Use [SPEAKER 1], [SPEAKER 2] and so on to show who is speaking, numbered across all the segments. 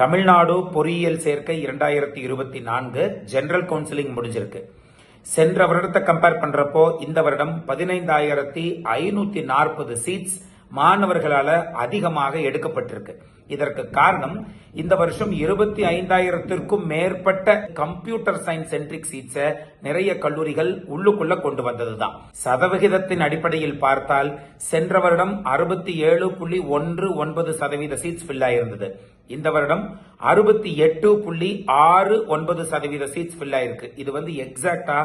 [SPEAKER 1] தமிழ்நாடு பொறியியல் சேர்க்கை இரண்டாயிரத்தி இருபத்தி நான்கு ஜென்ரல் கவுன்சிலிங் முடிஞ்சிருக்கு. சென்ற வருடத்தை கம்பேர் பண்றப்போ இந்த வருடம் பதினைந்தாயிரத்தி ஐநூத்தி நாற்பது சீட்ஸ் மாணவர்களால் அதிகமாக எடுக்கப்பட்டிருக்கு. இதற்கு காரணம் இந்த வருஷம் இருபத்தி ஐந்தாயிரத்திற்கும் மேற்பட்ட கம்ப்யூட்டர் சயின்ஸ் சென்ட்ரிக் சீட்ஸை நிறைய கல்லூரிகள் உள்ளுக்குள்ள கொண்டு வந்ததுதான். சதவிகிதத்தின் அடிப்படையில் பார்த்தால் சென்ற வருடம் அறுபத்தி ஏழு புள்ளி ஒன்று ஒன்பது சதவீத சீட்ஸ் ஃபில் ஆயிருந்தது. இந்த வருடம் அறுபத்தி எட்டு புள்ளி ஆறு ஒன்பது சதவீத சீட்ஸ் ஃபில் ஆயிருக்கு. இது வந்து எக்ஸாக்டா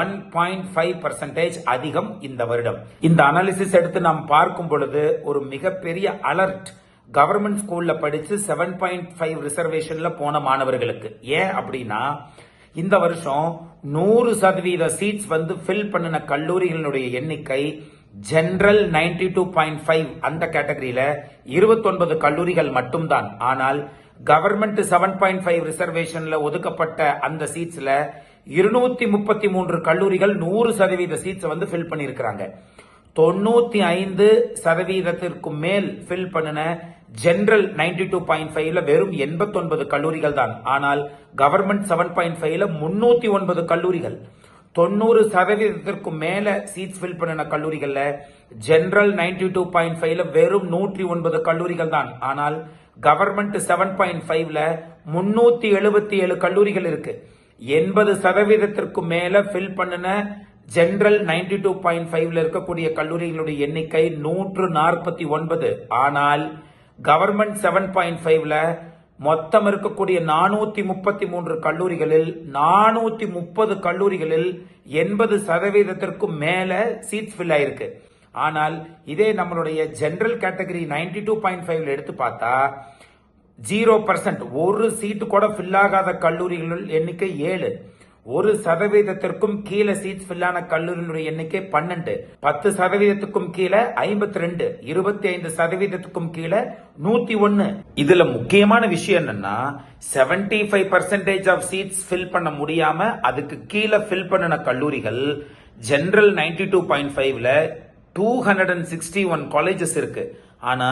[SPEAKER 1] ஒன் பாயிண்ட் ஃபைவ் பர்சன்டேஜ் அதிகம் இந்த வருடம். இந்த அனாலிசிஸ் எடுத்து நாம் பார்க்கும் பொழுது ஒரு மிகப்பெரிய அலர்ட் கவர்மெண்ட் ஸ்கூல்ல படிச்சு செவன் பாயிண்ட் ஃபைவ் ரிசர்வேஷன்ல போன மாணவர்களுக்கு. ஏன் அப்படின்னா இந்த வருஷம் நூறு சதவீத சீட்ஸ் வந்து ஃபில் பண்ணின கல்லூரிகளுடைய எண்ணிக்கை general ninety two point five அந்த கேட்டகரியில இருபத்தொன்பது கல்லூரிகள் மட்டும்தான். ஆனால் கவர்மெண்ட் செவன் பாயிண்ட் ஃபைவ் ரிசர்வேஷன்ல ஒதுக்கப்பட்ட அந்த சீட்ஸ்ல இருநூத்தி முப்பத்தி மூன்று கல்லூரிகள் நூறு சதவீத சீட்ஸ் வந்து ஃபில் பண்ணியிருக்கிறாங்க. தொண்ணூத்தி ஐந்து சதவீதத்திற்கு மேல் ஃபில் பண்ணின ஜென்ரல் நைன்டி டூ பாயிண்ட் ஃபைவ்ல வெறும் எண்பத்தொன்பது கல்லூரிகள் தான். ஆனால் கவர்மெண்ட் செவன் பாயிண்ட் ஃபைவ்ல முன்னூத்தி ஒன்பது கல்லூரிகள். தொண்ணூறு சதவீதத்திற்கும் மேல சீட்ஸ் ஃபில் பண்ணின கல்லூரிகள்ல ஜென்ரல் நைன்டி டூ பாயிண்ட் ஃபைவ்ல வெறும் நூற்றி ஒன்பது கல்லூரிகள் தான். ஆனால் கவர்மெண்ட் செவன் பாயிண்ட் ஃபைவ்ல முன்னூத்தி எழுபத்தி ஏழு கல்லூரிகள் இருக்கு. எண்பது சதவீதத்திற்கும் மேல ஃபில் பண்ணின ஜென்ரல் நைன்டி டூ பாயிண்ட் ஃபைவ்ல இருக்கக்கூடிய கல்லூரிகளுடைய எண்ணிக்கை நூற்று நாற்பத்தி ஒன்பது. ஆனால் கவர்மெண்ட் செவன் பாயிண்ட் ஃபைவ்ல மொத்தம் இருக்கக்கூடிய நானூத்தி முப்பத்தி மூன்று கல்லூரிகளில் நானூத்தி முப்பது கல்லூரிகளில் எண்பது சதவீதத்திற்கும் மேல சீட்ஸ் ஃபில் ஆயிருக்கு. ஆனால் இதே நம்மளுடைய general category ninety two point ஃபைவ்ல எடுத்து பார்த்தா ஜீரோ பர்சன்ட் ஒரு சீட்டு கூட ஃபில் ஆகாத கல்லூரிகள் எண்ணிக்கை ஏழு. ஒரு சதவீதத்திற்கும் கீழே சீட்ஸ் ஃபில்லான கல்லூரிகளுடைய எண்ணிக்கை பன்னெண்டு. பத்து சதவீதத்துக்கும் கீழே ஐம்பத்தி ரெண்டு இருபத்தி ஐந்து சதவீதத்துக்கும் கீழே நூத்தி ஒன்னு இதுல முக்கியமான விஷயம் என்னன்னா seventy five percentage of seats fill பண்ண முடியாம அதுக்கு கீழே ஃபில் பண்ணின கல்லூரிகள் ஜென்ரல் நைன்டி டூ பாயிண்ட் ஃபைவ்ல two hundred and sixty one colleges இருக்கு. ஆனா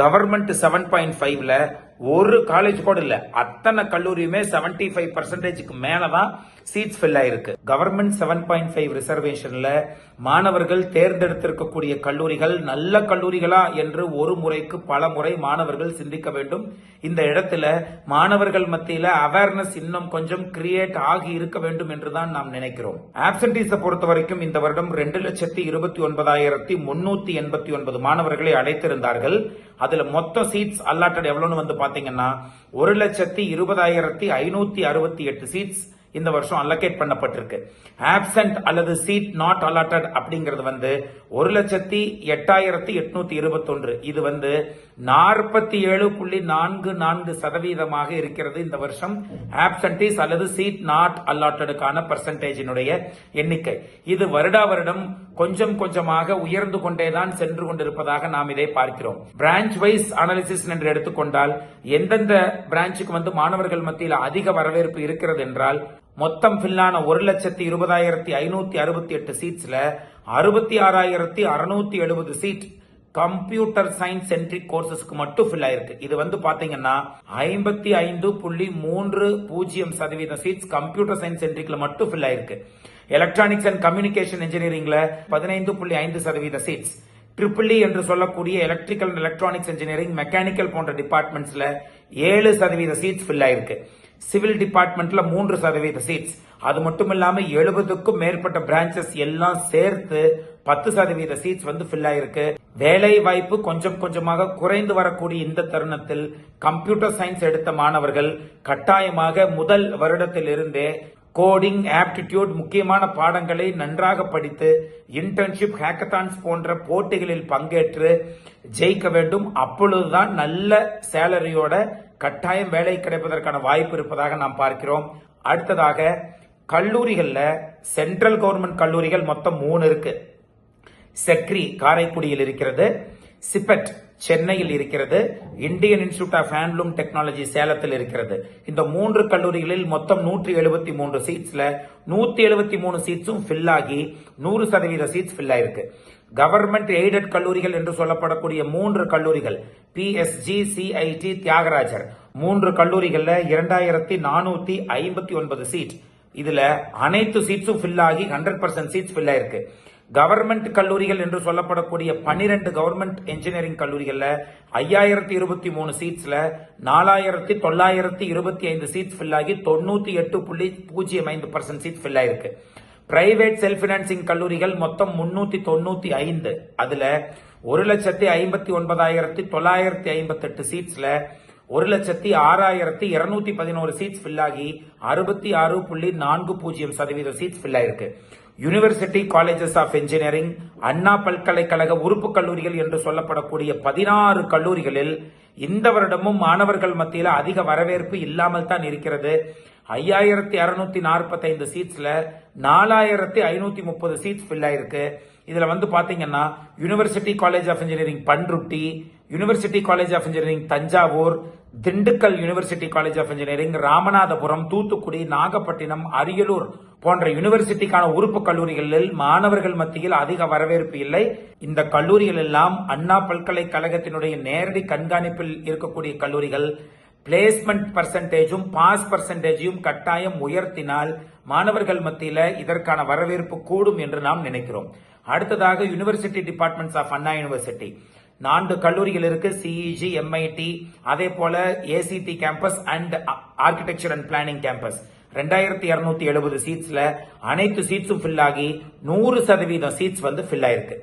[SPEAKER 1] கவர்மெண்ட் செவன் பாயிண்ட் ஃபைவ்ல ஒரு காலேஜ் கூட இல்ல. அத்தனை கல்லூரியுமே செவன்டி ஃபைவ் பர்சன்டேஜ்க்கு மேலதான் சீட்ஸ் ஃபில் ஆயிருக்கு. கவர்மெண்ட் செவன் பாயிண்ட் ஃபைவ் ரிசர்வேஷன்ல மாணவர்கள் தேர்ந்தெடுத்திருக்கக்கூடிய கல்லூரிகள் நல்ல கல்லூரிகளா என்று ஒரு முறைக்கு பல முறை மாணவர்கள் சிந்திக்க வேண்டும். இந்த இடத்துல மாணவர்கள் மத்தியில அவேர்னஸ் இன்னும் கொஞ்சம் கிரியேட் ஆகி இருக்க வேண்டும் என்றுதான் நாம் நினைக்கிறோம். ஆப்சன்டீஸை பொறுத்த வரைக்கும் இந்த வருடம் ரெண்டு லட்சத்தி இருபத்தி ஒன்பதாயிரத்தி முன்னூத்தி எண்பத்தி ஒன்பது மாணவர்களை அழைத்திருந்தார்கள் அதுல மொத்த சீட்ஸ் அல்லாட்டட் எவ்வளவுன்னு வந்து பார்த்தீங்கன்னா ஒரு லட்சத்தி இருபதாயிரத்தி ஐநூத்தி அறுபத்தி எட்டு சீட்ஸ் இந்த வருஷம் அலோகேட் பண்ணப்பட்டிருக்கு. ஆப்சென்ட் அல்லது சீட் நாட் அலாட்டட் அப்படிங்கிறது வந்து ஒரு லட்சத்தி எட்டாயிரத்தி எட்நூத்தி இருபத்தொன்று. இது வந்து நாற்பத்தி ஏழு புள்ளி நான்கு நான்கு சதவீதமாக இருக்கிறது இந்த வருஷம். ஆப்சன்டீஸ் அல்லது சீட் நாட் அல்லாட்டடுக்கான பர்சன்டேஜினுடைய எண்ணிக்கை. இது வருடா வருடம் கொஞ்சம் கொஞ்சமாக உயர்ந்து கொண்டேதான் சென்று கொண்டிருப்பதாக நாம் இதை பார்க்கிறோம். பிரான்ச் வைஸ் அனாலிசிஸ் என்று எடுத்துக்கொண்டால் எந்தெந்த பிரான்ச்சுக்கு வந்து மாணவர்கள் மத்தியில் அதிக வரவேற்பு இருக்கிறது என்றால் மொத்தம் ஃபில்லான ஒரு லட்சத்தி இருபதாயிரத்தி ஐநூத்தி அறுபத்தி எட்டு சீட்ஸ்ல அறுபத்தி ஆறாயிரத்தி அறுநூத்தி எழுபது சீட் கம்ப்யூட்டர் சயின்ஸ் சென்ட்ரிக் கோர்சஸ்க்கு மட்டும் ஃபில் ஆயிருக்கு. இது வந்து பாத்தீங்கன்னா ஐம்பத்தி ஐந்து புள்ளி மூன்று பூஜ்ஜியம் சதவீத சீட்ஸ் கம்ப்யூட்டர் சயின்ஸ் சென்ட்ரிக்ல மட்டும் ஃபில் ஆயிருக்கு. எலக்ட்ரானிக்ஸ் அண்ட் கம்யூனிகேஷன் இன்ஜினியரிங்ல பதினைந்து புள்ளி ஐந்து சதவீத சீட்ஸ் ட்ரிபிள் e என்று சொல்லக்கூடிய electrical and electronics engineering mechanical போன்ற டிபார்ட்மெண்ட்ஸ்ல ஏழு சதவீத சீட்ஸ் ஃபில் ஆயிருக்கு. சிவில் டிபார்ட்மெண்ட்ல மூன்று சதவீத சீட்ஸ் அது மட்டும் இல்லாம எழுபதுக்கும் மேற்பட்ட பிரான்ச்சஸ் எல்லாம் சேர்த்து பத்து சதவீத சீட்ஸ் வந்து ஃபில் ஆயிருக்கு. வேலை வாய்ப்பு கொஞ்சம் கொஞ்சமாக குறைந்து வரக்கூடிய இந்த தருணத்தில் கம்ப்யூட்டர் சயின்ஸ் எடுத்த மாணவர்கள் கட்டாயமாக முதல் வருடத்தில் இருந்தே கோடிங் ஆப்டிடியூட் முக்கியமான பாடங்களை நன்றாக படித்து இன்டர்ன்ஷிப் ஹேக்கத்தான்ஸ் போன்ற போட்டிகளில் பங்கேற்று ஜெயிக்க வேண்டும். அப்பொழுதுதான் நல்ல சேலரியோட கட்டாயம் வேலை கிடைப்பதற்கான வாய்ப்பு இருப்பதாக நாம் பார்க்கிறோம். அடுத்ததாக கல்லூரிகளில் சென்ட்ரல் கவர்மெண்ட் கல்லூரிகள் மொத்தம் மூணு இருக்குது செக்ரி காரைக்குடியில் இருக்கிறது சிபெட் சென்னையில் இருக்கிறது Indian institute of handloom technology சேலத்தில் இருக்கிறது. இந்த மூன்று கல்லூரிகளில் மொத்தம் நூற்றி எழுபத்தி மூன்று சீட்ஸ்ல நூத்தி எழுபத்தி மூணு சீட்ஸும் ஃபில் ஆகி நூறு சதவீத சீட்ஸ் ஃபில் ஆயிருக்கு. கவர்மெண்ட் எய்டட் கல்லூரிகள் என்று சொல்லப்படக்கூடிய மூன்று கல்லூரிகள் பிஎஸ்ஜி சிஐடி தியாகராஜர். மூன்று கல்லூரிகள்ல இரண்டாயிரத்தி நானூத்தி ஐம்பத்தி ஒன்பது சீட். இதுல அனைத்து சீட்ஸும் ஃபில் ஆகி ஹண்ட்ரட் பர்சன்ட் சீட்ஸ் ஃபில் ஆயிருக்கு. கவர்மெண்ட் கல்லூரிகள் என்று சொல்லப்படக்கூடிய பன்னிரண்டு கவர்மெண்ட் இன்ஜினியரிங் கல்லூரிகளில் ஐயாயிரத்தி இருபத்தி மூணு சீட்ஸில் நாலாயிரத்தி தொள்ளாயிரத்தி இருபத்தி ஐந்து சீட்ஸ் ஃபில் ஆகி தொண்ணூற்றி எட்டு புள்ளி பூஜ்ஜியம் ஐந்து பர்சன்ட் சீட் ஃபில் ஆயிருக்கு. பிரைவேட் செல்ஃப் ஃபினான்சிங் கல்லூரிகள் மொத்தம் முன்னூற்றி தொண்ணூற்றி ஐந்து. அதில் ஒரு லட்சத்தி ஐம்பத்தி ஒன்பதாயிரத்தி தொள்ளாயிரத்தி ஐம்பத்தெட்டு சீட்ஸில் ஒரு லட்சத்தி ஆறாயிரத்தி இருநூத்தி பதினோரு சீட்ஸ் ஃபில் ஆகி அறுபத்தி ஆறு புள்ளி நான்கு பூஜ்ஜியம் சதவீத சீட்ஸ் ஃபில் ஆயிருக்கு. University colleges of engineering Anna பல்கலைக்கழக உறுப்பு கல்லூரிகள் என்று சொல்லப்படக்கூடிய பதினாறு கல்லூரிகளில் இந்த வருடமும் மாணவர்கள் மத்தியில் அதிக வரவேற்பு இல்லாமல் தான் இருக்கிறது. ஐயாயிரத்தி அறுநூத்தி நாற்பத்தைந்து சீட்ஸ்ல நாலாயிரத்தி ஐநூத்தி முப்பது சீட்ஸ் ஃபில் ஆயிருக்கு. இதுல வந்து பாத்தீங்கன்னா university college of engineering Panruti university college of engineering Thanjavur Dindigul university college of engineering Ramanathapuram Thoothukudi Nagapattinam Ariyalur போன்ற யுனிவர்சிட்டிக்கான உறுப்பு கல்லூரிகளில் மாணவர்கள் மத்தியில் அதிக வரவேற்பு இல்லை. இந்த கல்லூரிகள் எல்லாம் அண்ணா பல்கலைக்கழகத்தினுடைய நேரடி கண்காணிப்பில் இருக்கக்கூடிய கல்லூரிகள். பிளேஸ்மெண்ட் பர்சன்டேஜும் பாஸ் பர்சன்டேஜையும் கட்டாயம் உயர்த்தினால் மாணவர்கள் மத்தியில இதற்கான வரவேற்பு கூடும் என்று நாம் நினைக்கிறோம். அடுத்ததாக university departments of Anna university நான்கு கல்லூரிகள் இருக்கு சிஇஜி எம்ஐடி அதே போல ACT campus and architecture and planning campus ரெண்டாயிரத்தி இருநூத்தி எழுபது சீட்ஸ்ல அனைத்து சீட்ஸும் ஃபில் ஆகி நூறு சதவீதம் சீட்ஸ் வந்து ஃபில் ஆயிருக்கு.